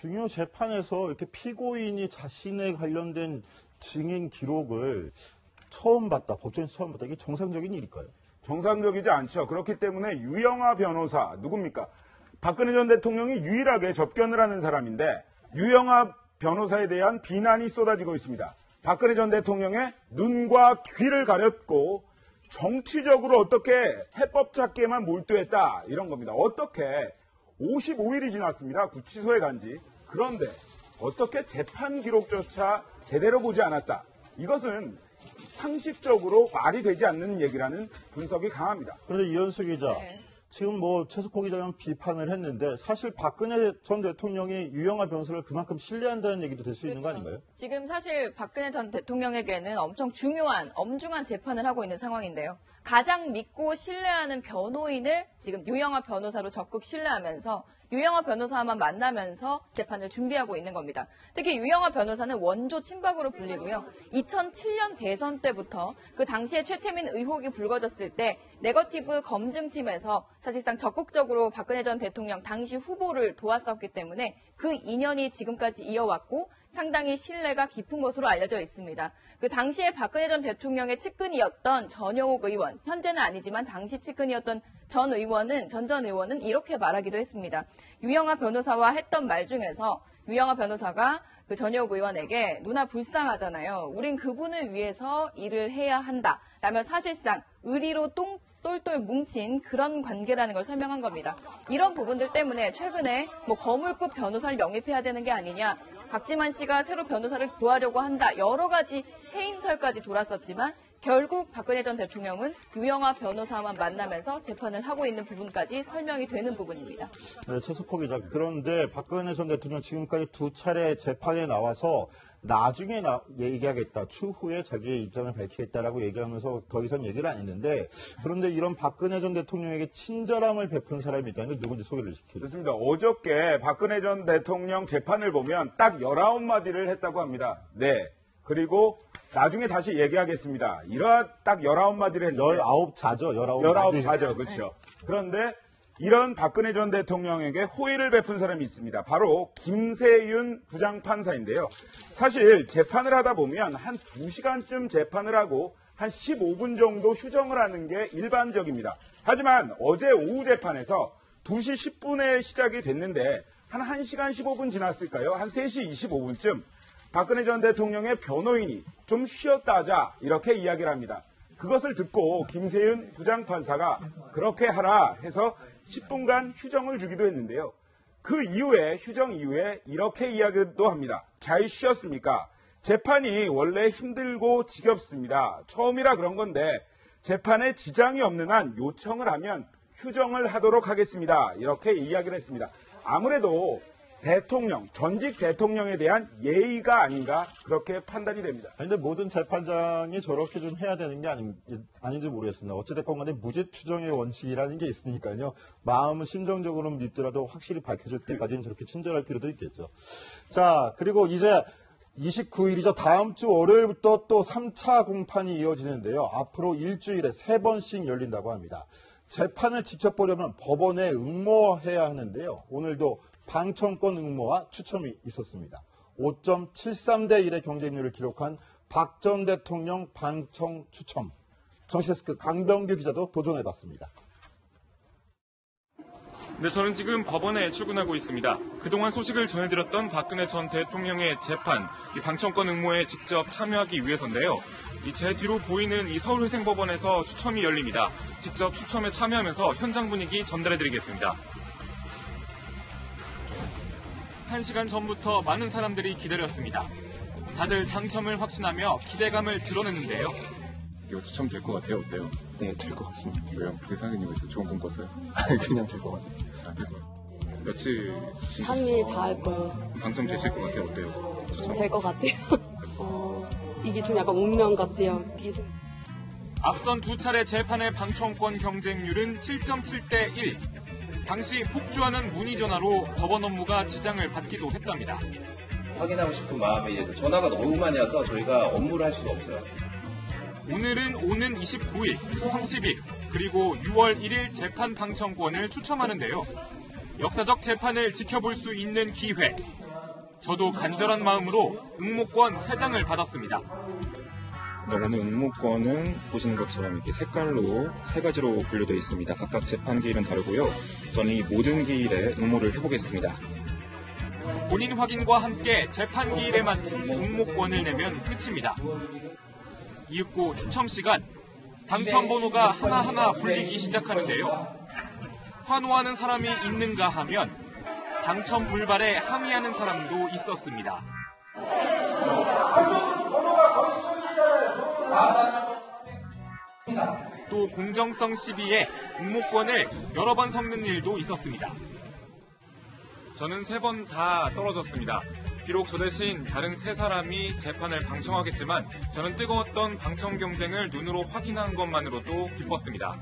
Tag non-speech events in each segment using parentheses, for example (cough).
중요 재판에서 이렇게 피고인이 자신에 관련된 증인 기록을 처음 봤다, 법정에서 처음 봤다. 이게 정상적인 일일까요? 정상적이지 않죠. 그렇기 때문에 유영아 변호사 누굽니까? 박근혜 전 대통령이 유일하게 접견을 하는 사람인데 유영아 변호사에 대한 비난이 쏟아지고 있습니다. 박근혜 전 대통령의 눈과 귀를 가렸고 정치적으로 어떻게 해법 찾기에만 몰두했다 이런 겁니다. 어떻게 55일이 지났습니다. 구치소에 간 지. 그런데 어떻게 재판 기록조차 제대로 보지 않았다. 이것은 상식적으로 말이 되지 않는 얘기라는 분석이 강합니다. 그런데 이현수 기자, 네. 지금 뭐 최석호 기자는 비판을 했는데 사실 박근혜 전 대통령이 유영아 변호사를 그만큼 신뢰한다는 얘기도 될수 있는 거 그렇죠. 아닌가요? 지금 사실 박근혜 전 대통령에게는 엄청 중요한, 엄중한 재판을 하고 있는 상황인데요. 가장 믿고 신뢰하는 변호인을 지금 유영아 변호사로 적극 신뢰하면서 유영아 변호사만 만나면서 재판을 준비하고 있는 겁니다. 특히 유영아 변호사는 원조 친박으로 불리고요. 2007년 대선 때부터 그 당시에 최태민 의혹이 불거졌을 때 네거티브 검증팀에서 사실상 적극적으로 박근혜 전 대통령 당시 후보를 도왔었기 때문에 그 인연이 지금까지 이어왔고 상당히 신뢰가 깊은 것으로 알려져 있습니다. 그 당시에 박근혜 전 대통령의 측근이었던 전용욱 의원, 현재는 아니지만 당시 측근이었던 전 의원은, 전 전 의원은 이렇게 말하기도 했습니다. 유영아 변호사와 했던 말 중에서 유영아 변호사가 그 전용욱 의원에게 누나 불쌍하잖아요. 우린 그분을 위해서 일을 해야 한다. 라며 사실상 의리로 똥 똘똘 뭉친 그런 관계라는 걸 설명한 겁니다. 이런 부분들 때문에 최근에 뭐 거물급 변호사를 영입해야 되는 게 아니냐, 박지만 씨가 새로 변호사를 구하려고 한다, 여러 가지 해임설까지 돌았었지만 결국 박근혜 전 대통령은 유영아 변호사만 만나면서 재판을 하고 있는 부분까지 설명이 되는 부분입니다. 네, 최석호 기자. 그런데 박근혜 전 대통령 지금까지 두 차례 재판에 나와서 나중에 나- 얘기하겠다. 추후에 자기의 입장을 밝히겠다라고 얘기하면서 더 이상 얘기를 안 했는데 그런데 이런 박근혜 전 대통령에게 친절함을 베푼 사람이 있다는데 누군지 소개를 시키죠. 그렇습니다. 어저께 박근혜 전 대통령 재판을 보면 딱 19마디를 했다고 합니다. 네. 그리고 나중에 다시 얘기하겠습니다. 이런 딱 19마디를 했는데 19자죠. 19. 19자죠. 그렇죠. 그런데 이런 박근혜 전 대통령에게 호의를 베푼 사람이 있습니다. 바로 김세윤 부장판사인데요. 사실 재판을 하다 보면 한 2시간쯤 재판을 하고 한 15분 정도 휴정을 하는 게 일반적입니다. 하지만 어제 오후 재판에서 2시 10분에 시작이 됐는데 한 1시간 15분 지났을까요? 한 3시 25분쯤 박근혜 전 대통령의 변호인이 좀 쉬었다 하자 이렇게 이야기를 합니다. 그것을 듣고 김세윤 부장판사가 그렇게 하라 해서 10분간 휴정을 주기도 했는데요. 그 이후에 휴정 이후에 이렇게 이야기도 합니다. 잘 쉬었습니까? 재판이 원래 힘들고 지겹습니다. 처음이라 그런 건데 재판에 지장이 없는 한 요청을 하면 휴정을 하도록 하겠습니다. 이렇게 이야기를 했습니다. 아무래도 대통령, 전직 대통령에 대한 예의가 아닌가 그렇게 판단이 됩니다. 근데 모든 재판장이 저렇게 좀 해야 되는 게 아닌, 아닌지 모르겠습니다. 어찌됐건 간에 무죄 추정의 원칙이라는 게 있으니까요. 마음은 심정적으로는 밉더라도 확실히 밝혀질 때까지는 저렇게 친절할 필요도 있겠죠. 자, 그리고 이제 29일이죠. 다음 주 월요일부터 또 3차 공판이 이어지는데요. 앞으로 일주일에 세번씩 열린다고 합니다. 재판을 직접 보려면 법원에 응모해야 하는데요. 오늘도 방청권 응모와 추첨이 있었습니다. 5.73대 1의 경쟁률을 기록한 박 전 대통령 방청 추첨. 정시데스크 강병규 기자도 도전해봤습니다. 네, 저는 지금 법원에 출근하고 있습니다. 그동안 소식을 전해드렸던 박근혜 전 대통령의 재판, 이 방청권 응모에 직접 참여하기 위해서인데요. 이 제 뒤로 보이는 이 서울회생법원에서 추첨이 열립니다. 직접 추첨에 참여하면서 현장 분위기 전달해드리겠습니다. 한 시간 전부터 많은 사람들이 기다렸습니다. 다들 당첨을 확신하며 기대감을 드러냈는데요. 이거 추첨 될 것 같아요. 어때요? 네, 될 것 같습니다. 왜요? 그렇게 상현이 있어 좋은 꿈 꿨어요? (laughs) 그냥 될 것 같아요. 며칠 3일 다할 거예요. 당첨되실 것 같아요. 어때요? 될 것 같아요. (laughs) 어, 이게 좀 약간 운명 같아요. 계속. 앞선 두 차례 재판의 방청권 경쟁률은 7.7 대 1. 당시 폭주하는 문의 전화로 법원 업무가 지장을 받기도 했답니다. 확인하고 싶은 마음에 의해서 전화가 너무 많이 와서 저희가 업무를 할 수가 없어요. 오늘은 오는 29일, 30일, 그리고 6월 1일 재판 방청권을 추첨하는데요. 역사적 재판을 지켜볼 수 있는 기회. 저도 간절한 마음으로 응모권 3장을 받았습니다. 네, 오늘 응모권은 보시는 것처럼 이렇게 색깔로 세 가지로 분류되어 있습니다. 각각 재판 기일은 다르고요. 저는 이 모든 기일에 응모를 해보겠습니다. 본인 확인과 함께 재판 기일에 맞춘 응모권을 내면 끝입니다. 이윽고 추첨 시간. 당첨 번호가 하나하나 불리기 시작하는데요. 환호하는 사람이 있는가 하면 당첨 불발에 항의하는 사람도 있었습니다. 또 공정성 시비에 응모권을 여러 번 섞는 일도 있었습니다. 저는 세 번 다 떨어졌습니다. 비록 저 대신 다른 세 사람이 재판을 방청하겠지만 저는 뜨거웠던 방청 경쟁을 눈으로 확인한 것만으로도 기뻤습니다.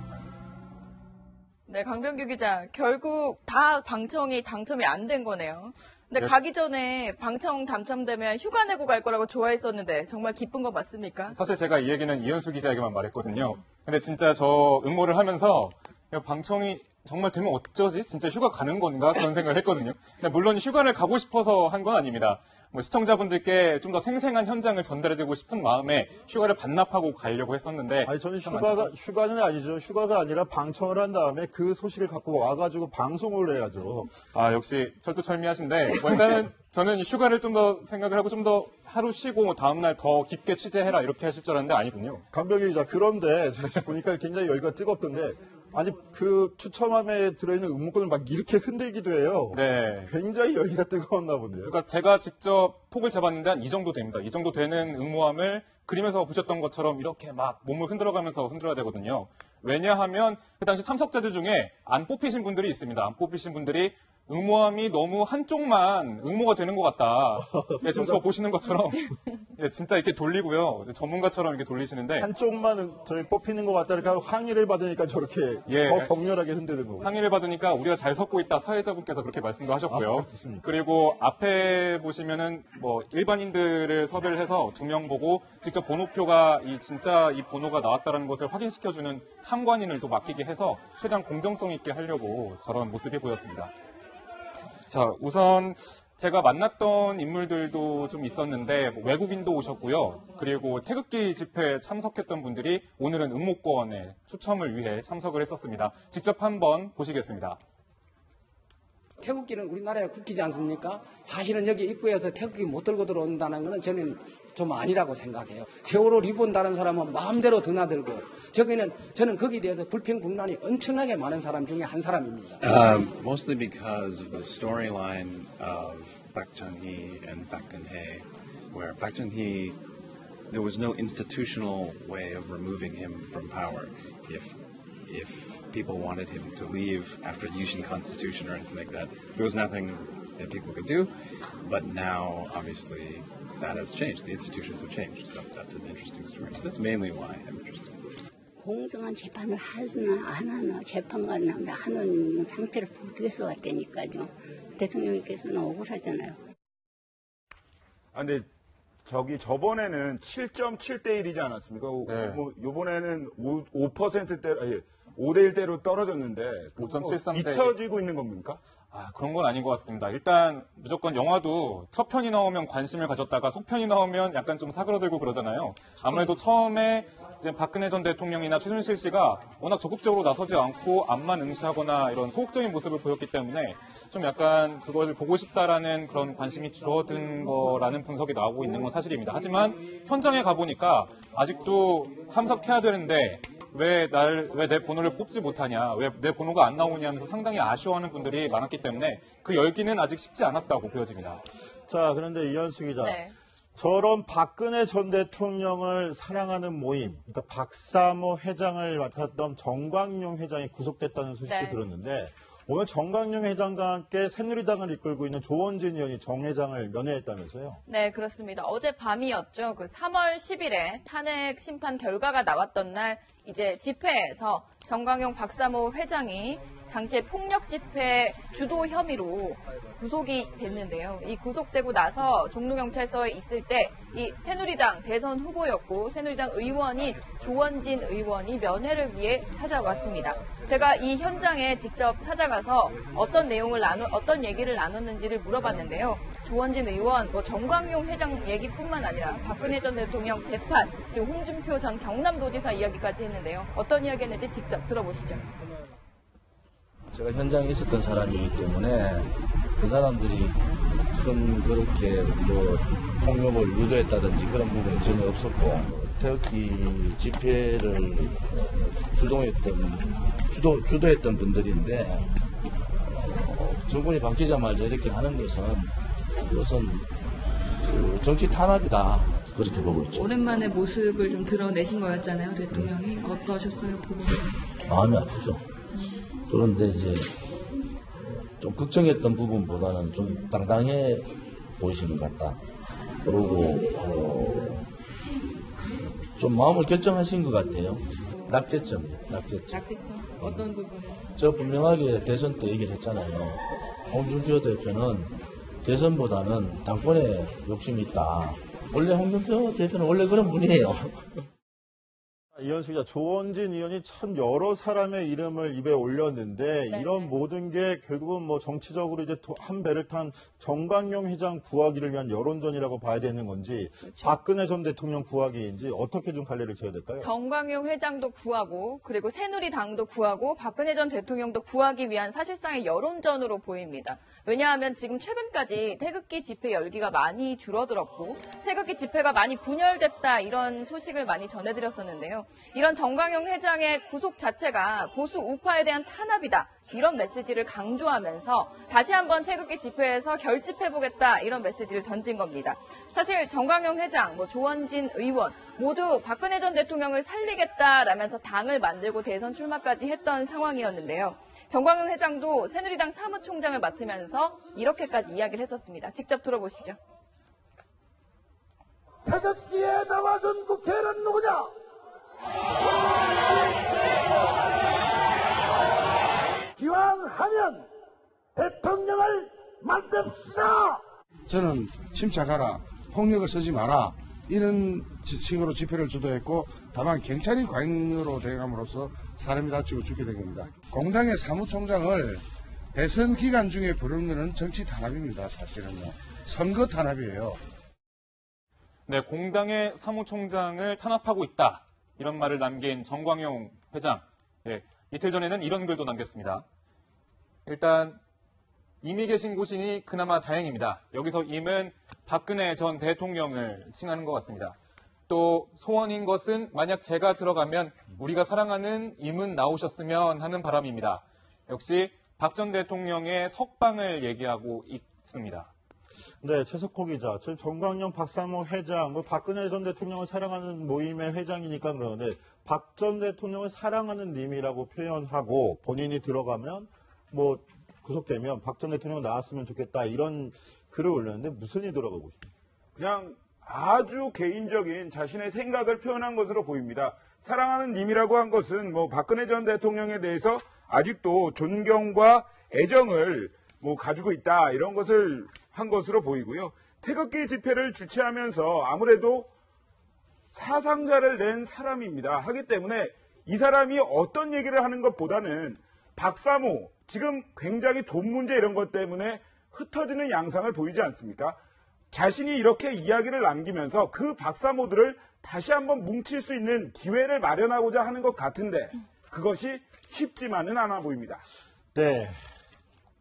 네, 강병규 기자. 결국 다 방청이 당첨이 안 된 거네요. 근데 네. 가기 전에 방청 당첨되면 휴가 내고 갈 거라고 좋아했었는데 정말 기쁜 거 맞습니까? 사실 제가 이 얘기는 이현수 기자에게만 말했거든요. 근데 진짜 저 응모를 하면서 야, 방청이 정말 되면 어쩌지? 진짜 휴가 가는 건가? 그런 생각을 했거든요. 물론 휴가를 가고 싶어서 한 건 아닙니다. 뭐 시청자분들께 좀 더 생생한 현장을 전달해드리고 싶은 마음에 휴가를 반납하고 가려고 했었는데 아니 저는 휴가가 휴가는 아니죠. 휴가가 아니라 방청을 한 다음에 그 소식을 갖고 와가지고 방송을 해야죠. 아 역시 철두철미하신데 뭐 일단은 저는 휴가를 좀 더 생각을 하고 좀 더 하루 쉬고 다음날 더 깊게 취재해라 이렇게 하실 줄 알았는데 아니군요. 기자 그런데 보니까 굉장히 열기가 뜨겁던데 아니 그 추첨함에 들어있는 응모권을 막 이렇게 흔들기도 해요. 네. 굉장히 열기가 뜨거웠나 본데요. 그러니까 제가 직접 폭을 재봤는데 한 이 정도 됩니다. 이 정도 되는 응모함을 그림에서 보셨던 것처럼 이렇게 막 몸을 흔들어가면서 흔들어야 되거든요. 왜냐하면 그 당시 참석자들 중에 안 뽑히신 분들이 있습니다. 안 뽑히신 분들이 응모함이 너무 한쪽만 응모가 되는 것 같다. 네, 지금 저 보시는 것처럼 예, 진짜 이렇게 돌리고요. 전문가처럼 이렇게 돌리시는데 한쪽만 저희 뽑히는 것 같다 이렇게 하고 항의를 받으니까 저렇게 예. 더 격렬하게 흔드는 거고. 항의를 받으니까 우리가 잘 섞고 있다 사회자분께서 그렇게 말씀도 하셨고요. 아? 그리고 앞에 보시면은 뭐 일반인들을 섭외를 해서 두 명 보고 직접 번호표가 이 진짜 이 번호가 나왔다라는 것을 확인시켜주는 참관인을 또 맡기게 해서 최대한 공정성 있게 하려고 저런 모습이 보였습니다. 자, 우선 제가 만났던 인물들도 좀 있었는데 뭐 외국인도 오셨고요. 그리고 태극기 집회에 참석했던 분들이 오늘은 응모권에 추첨을 위해 참석을 했었습니다. 직접 한번 보시겠습니다. 태극기는 우리나라의 국기지 않습니까? 사실은 여기 입구에서 태극기 못 들고 들어온다는 것은 저는 좀 아니라고 생각해요. 세월호 리본 다른 사람은 마음대로 드나들고 저기는 저는 거기에 대해서 불평불만이 엄청나게 많은 사람 중에 한 사람입니다. Um, mostly because of the storyline of Park Chung-hee and Park Geun-hye, where Park Chung-hee, there was no institutional way of removing him from power. If if people wanted him to leave after Yushin Constitution or anything like that, there was nothing that people could do. But now, obviously, that has changed. The institutions have changed. So that's an interesting story. So that's mainly why I'm interested. 공정한 재판을 하나 안 하나 재판관을 하는 상태를 보기 위해서 왔다니까요. 대통령께서는 억울하잖아요. 아, 근데 저기 저번에는 7.7대 1이지 않았습니까? 네. 뭐 요번에는 5, 5%대 아니 5대 1대로 떨어졌는데 5.73 대 잊혀지고 있는 겁니까? 아, 그런 건 아닌 것 같습니다. 일단 무조건 영화도 첫 편이 나오면 관심을 가졌다가 속편이 나오면 약간 좀 사그러들고 그러잖아요. 아무래도 처음에 이제 박근혜 전 대통령이나 최순실 씨가 워낙 적극적으로 나서지 않고 앞만 응시하거나 이런 소극적인 모습을 보였기 때문에 좀 약간 그걸 보고 싶다라는 그런 관심이 줄어든 거라는 분석이 나오고 있는 건 사실입니다. 하지만 현장에 가보니까 아직도 참석해야 되는데 왜 날, 왜 내 번호를 뽑지 못하냐, 왜 내 번호가 안 나오냐 하면서 상당히 아쉬워하는 분들이 많았기 때문에 그 열기는 아직 식지 않았다고 보여집니다. 자, 그런데 이현수 기자. 네. 저런 박근혜 전 대통령을 사랑하는 모임, 그러니까 박사모 회장을 맡았던 정광용 회장이 구속됐다는 소식도 네. 들었는데 오늘 정광용 회장과 함께 새누리당을 이끌고 있는 조원진 의원이 정 회장을 면회했다면서요? 네, 그렇습니다. 어제 밤이었죠. 그 3월 10일에 탄핵 심판 결과가 나왔던 날 이제 집회에서 정광용 박사모 회장이 당시에 폭력 집회 주도 혐의로 구속이 됐는데요. 이 구속되고 나서 종로경찰서에 있을 때 이 새누리당 대선 후보였고 새누리당 의원인 조원진 의원이 면회를 위해 찾아왔습니다. 제가 이 현장에 직접 찾아가서 어떤 내용을 나누, 어떤 얘기를 나눴는지를 물어봤는데요. 조원진 의원, 뭐 정광용 회장 얘기뿐만 아니라 박근혜 전 대통령 재판, 그리고 홍준표 전 경남도지사 이야기까지 했는데요. 어떤 이야기 했는지 직접 들어보시죠. 제가 현장에 있었던 사람이기 때문에 그 사람들이 큰 그렇게 뭐 폭력을 유도했다든지 그런 부분은 전혀 없었고 태극기 집회를 주도했던 주도 주도했던 분들인데 어, 정권이 바뀌자마자 이렇게 하는 것은 그 정치 탄압이다 그렇게 보고 있죠. 오랜만에 모습을 좀 드러내신 거였잖아요, 대통령이. 어떠셨어요, 보고? 마음이 아프죠. 그런데 이제 좀 걱정했던 부분보다는 좀 당당해 보이시는 것 같다. 그리고 어, 좀 마음을 결정하신 것 같아요. 낙제점이에요. 낙제점. 낙제점. 어떤 부분에? 저 분명하게 대선 때 얘기를 했잖아요. 홍준표 대표는 대선보다는 당권에 욕심이 있다. 원래 홍준표 대표는 원래 그런 분이에요. 이현수 기자, 조원진 의원이 참 여러 사람의 이름을 입에 올렸는데 네, 이런 네. 모든 게 결국은 뭐 정치적으로 이제 도- 한 배를 탄 정광용 회장 구하기를 위한 여론전이라고 봐야 되는 건지 그렇죠. 박근혜 전 대통령 구하기인지 어떻게 좀 관리를 쳐야 될까요? 정광용 회장도 구하고 그리고 새누리당도 구하고 박근혜 전 대통령도 구하기 위한 사실상의 여론전으로 보입니다. 왜냐하면 지금 최근까지 태극기 집회 열기가 많이 줄어들었고 태극기 집회가 많이 분열됐다 이런 소식을 많이 전해드렸었는데요. 이런 정광용 회장의 구속 자체가 보수 우파에 대한 탄압이다 이런 메시지를 강조하면서 다시 한번 태극기 집회에서 결집해보겠다 이런 메시지를 던진 겁니다. 사실 정광용 회장, 뭐 조원진 의원 모두 박근혜 전 대통령을 살리겠다라면서 당을 만들고 대선 출마까지 했던 상황이었는데요. 정광용 회장도 새누리당 사무총장을 맡으면서 이렇게까지 이야기를 했었습니다. 직접 들어보시죠. 태극기에 나와준 국회는 누구냐? 기왕하면 대통령을 만듭시다! 저는 침착하라, 폭력을 쓰지 마라 이런 지- 식으로 집회를 주도했고 다만 경찰이 과잉으로 대응함으로써 사람이 다치고 죽게 된 겁니다. 공당의 사무총장을 대선 기간 중에 부르는 것은 정치 탄압입니다. 사실은요. 선거 탄압이에요. 네, 공당의 사무총장을 탄압하고 있다. 이런 말을 남긴 정광용 회장. 예, 이틀 전에는 이런 글도 남겼습니다. 일단 이미 계신 곳이니 그나마 다행입니다. 여기서 임은 박근혜 전 대통령을 칭하는 것 같습니다. 또 소원인 것은 만약 제가 들어가면 우리가 사랑하는 임은 나오셨으면 하는 바람입니다. 역시 박 전 대통령의 석방을 얘기하고 있습니다. 네, 최석호 기자. 지금 정광용 박사모 회장, 뭐 박근혜 전 대통령을 사랑하는 모임의 회장이니까 그러는데 박 전 대통령을 사랑하는 님이라고 표현하고 본인이 들어가면 뭐 구속되면 박 전 대통령 나왔으면 좋겠다 이런 글을 올렸는데 무슨 의도라고 보십니까? 그냥 아주 개인적인 자신의 생각을 표현한 것으로 보입니다. 사랑하는 님이라고 한 것은 뭐 박근혜 전 대통령에 대해서 아직도 존경과 애정을 뭐 가지고 있다 이런 것을 한 것으로 보이고요. 태극기 집회를 주최하면서 아무래도 사상자를 낸 사람입니다. 하기 때문에 이 사람이 어떤 얘기를 하는 것보다는 박사모 지금 굉장히 돈 문제 이런 것 때문에 흩어지는 양상을 보이지 않습니까? 자신이 이렇게 이야기를 남기면서 그 박사모들을 다시 한번 뭉칠 수 있는 기회를 마련하고자 하는 것 같은데 그것이 쉽지만은 않아 보입니다. 네.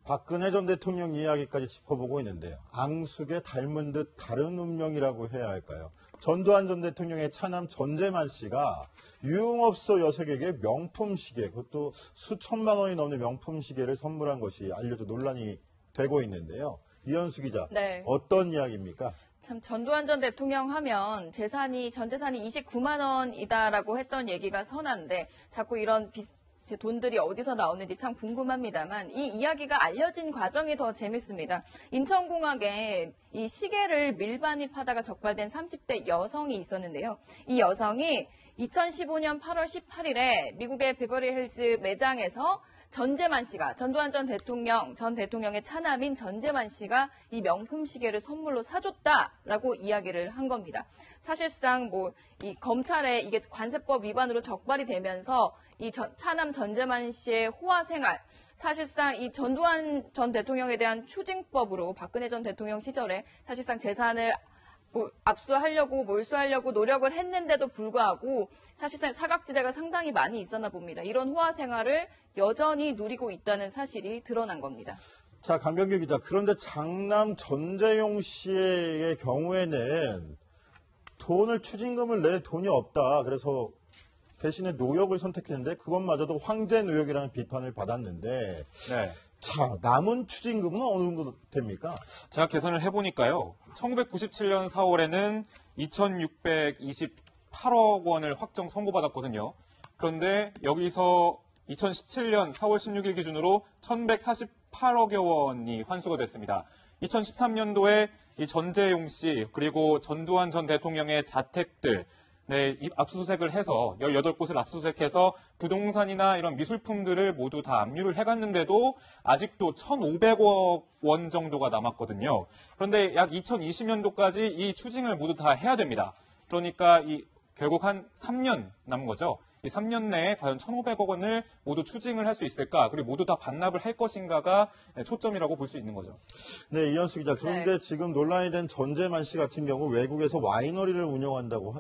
박근혜 전 대통령 이야기까지 짚어보고 있는데요. 앙숙에 닮은 듯 다른 운명이라고 해야 할까요? 전두환 전 대통령의 차남 전재만 씨가 유흥업소 여색에게 명품 시계, 그것도 수천만 원이 넘는 명품 시계를 선물한 것이 알려져 논란이 되고 있는데요. 이현수 기자, 네. 어떤 이야기입니까? 참 전두환 전 대통령 하면 재산이 전 재산이 29만 원이다라고 했던 얘기가 선한데 자꾸 이런 비, 제 돈들이 어디서 나오는지 참 궁금합니다만 이 이야기가 알려진 과정이 더 재밌습니다. 인천공항에 이 시계를 밀반입하다가 적발된 30대 여성이 있었는데요. 이 여성이 2015년 8월 18일에 미국의 베버리 힐즈 매장에서 전재만 씨가 전두환 전 대통령 전 대통령의 차남인 전재만 씨가 이 명품 시계를 선물로 사줬다라고 이야기를 한 겁니다. 사실상 뭐 이 검찰에 이게 관세법 위반으로 적발이 되면서 이 전- 차남 전재만 씨의 호화 생활 사실상 이 전두환 전 대통령에 대한 추징법으로 박근혜 전 대통령 시절에 사실상 재산을 뭐 압수하려고 몰수하려고 노력을 했는데도 불구하고 사실상 사각지대가 상당히 많이 있었나 봅니다. 이런 호화 생활을 여전히 누리고 있다는 사실이 드러난 겁니다. 자, 강병규 기자. 그런데 장남 전재용 씨의 경우에는 돈을 추징금을 낼 돈이 없다. 그래서 대신에 노역을 선택했는데 그것마저도 황제 노역이라는 비판을 받았는데 네. 자, 남은 추징금은 어느 정도 됩니까? 제가 계산을 해보니까요. 1997년 4월에는 2,628억 원을 확정 선고받았거든요. 그런데 여기서 2017년 4월 16일 기준으로 1,148억여 원이 환수가 됐습니다. 2013년도에 이 전재용 씨 그리고 전두환 전 대통령의 자택들 네, 이 압수수색을 해서 18곳을 압수수색해서 부동산이나 이런 미술품들을 모두 다 압류를 해갔는데도 아직도 1,500억 원 정도가 남았거든요. 그런데 약 2020년도까지 이 추징을 모두 다 해야 됩니다. 그러니까 이 결국 한 3년 남은 거죠. 이 3년 내에 과연 1,500억 원을 모두 추징을 할 수 있을까? 그리고 모두 다 반납을 할 것인가가 초점이라고 볼 수 있는 거죠. 네, 이현수 기자. 그런데 지금 논란이 된 전재만 씨 같은 경우 외국에서 와이너리를 운영한다고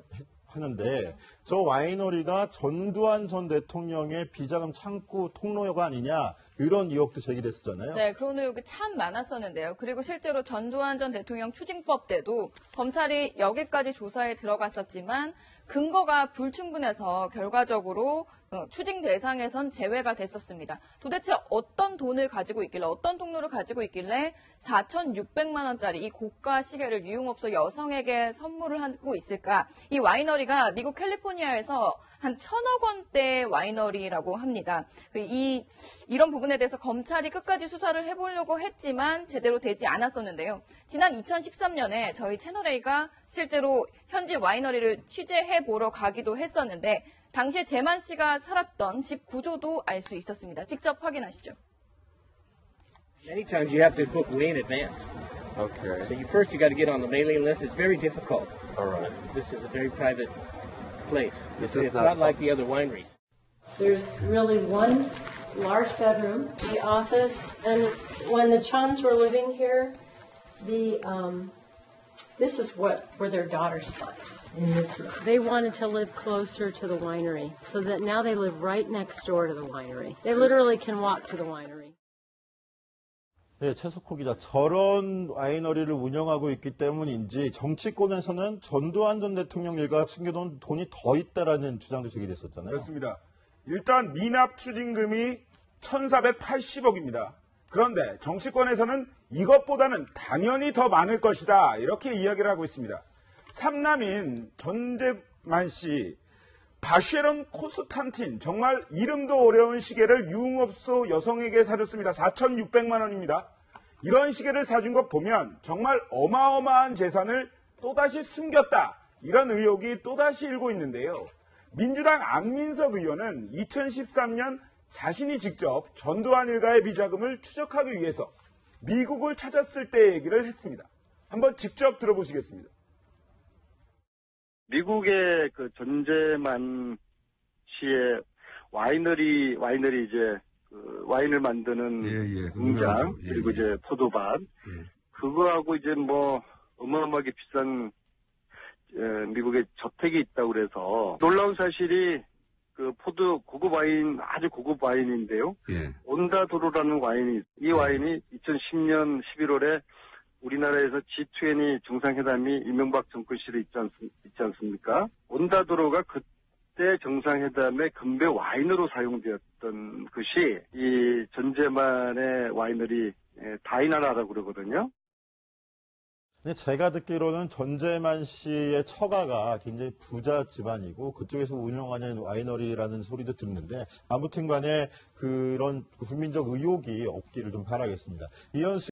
하, 는데 저 와이너리가 전두환 전 대통령의 비자금 창구 통로가 아니냐 이런 의혹도 제기됐었잖아요. 네, 그런 의혹이 참 많았었는데요. 그리고 실제로 전두환 전 대통령 추징법 때도 검찰이 여기까지 조사에 들어갔었지만 근거가 불충분해서 결과적으로 어, 추징 대상에선 제외가 됐었습니다. 도대체 어떤 돈을 가지고 있길래 어떤 통로를 가지고 있길래 4,600만 원짜리 이 고가 시계를 유흥업소 여성에게 선물을 하고 있을까? 이 와이너리가 미국 캘리포니아에서 한 천억 원대 와이너리라고 합니다. 그이 이런 부분에 대해서 검찰이 끝까지 수사를 해보려고 했지만 제대로 되지 않았었는데요. 지난 2013년에 저희 채널 A가 실제로 현지 와이너리를 취재해 보러 가기도 했었는데 당시에 재만 씨가 살았던 집 구조도 알 수 있었습니다. 직접 확인하시죠. Many times you have to book way in advance. Okay. So you first you got to get on the mailing list. It's very difficult. All right. This is a very private place. This It's, it's not not like the other wineries. There's really one large bedroom, the office, and when the Chuns were living here, the um, this is what where their daughters slept in this room. They wanted to live closer to the winery, so that now they live right next door to the winery. They literally can walk to the winery. 네, 최석호 기자. 저런 와이너리를 운영하고 있기 때문인지 정치권에서는 전두환 전 대통령 일가가 숨겨둔 돈이 더 있다라는 주장도 제기됐었잖아요. 그렇습니다. 일단 미납 추징금이 1,480억입니다. 그런데 정치권에서는 이것보다는 당연히 더 많을 것이다. 이렇게 이야기를 하고 있습니다. 삼남인 전재만 씨, 바쉐론 코스탄틴, 정말 이름도 어려운 시계를 유흥업소 여성에게 사줬습니다. 4,600만 원입니다. 이런 시계를 사준 것 보면 정말 어마어마한 재산을 또다시 숨겼다. 이런 의혹이 또다시 일고 있는데요. 민주당 안민석 의원은 2013년 자신이 직접 전두환 일가의 비자금을 추적하기 위해서 미국을 찾았을 때 얘기를 했습니다. 한번 직접 들어보시겠습니다. 미국의 그 전재만 씨의 와이너리 와이너리 이제 그 와인을 만드는 공장 예, 그리고 예. 이제 포도밭 그거하고 이제 뭐 어마어마하게 비싼 에, 미국의 저택이 있다고 그래서 놀라운 사실이 그 포도 고급 와인 아주 고급 와인인데요. 예. 온다도로라는 와인이 이 와인이 2010년 11월에 우리나라에서 G20 정상회담이 이명박 정권 시절에 있지, 않, 있지 않습니까? 온다도로가 그때 정상회담의 금배 와인으로 사용되었던 것이 이 전재만의 와이너리 에, 다이나라라고 그러거든요. 제가 듣기로는 전재만 씨의 처가가 굉장히 부자 집안이고 그쪽에서 운영하는 와이너리라는 소리도 듣는데 아무튼 간에 그런 국민적 의혹이 없기를 좀 바라겠습니다. 이현수